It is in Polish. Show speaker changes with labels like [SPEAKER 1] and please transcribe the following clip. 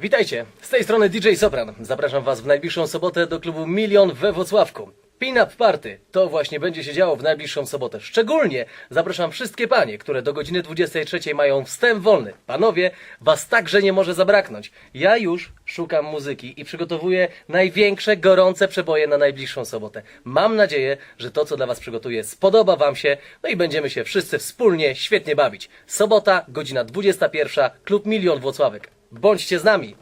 [SPEAKER 1] Witajcie, z tej strony DJ Sopran. Zapraszam Was w najbliższą sobotę do klubu Milion we Wrocławku. Pin-up party to właśnie będzie się działo w najbliższą sobotę. Szczególnie zapraszam wszystkie panie, które do godziny 23 mają wstęp wolny. Panowie, Was także nie może zabraknąć. Ja już szukam muzyki i przygotowuję największe, gorące przeboje na najbliższą sobotę. Mam nadzieję, że to, co dla Was przygotuję, spodoba Wam się, no i będziemy się wszyscy wspólnie świetnie bawić. Sobota, godzina 21, klub Milion Włocławek. Bądźcie z nami!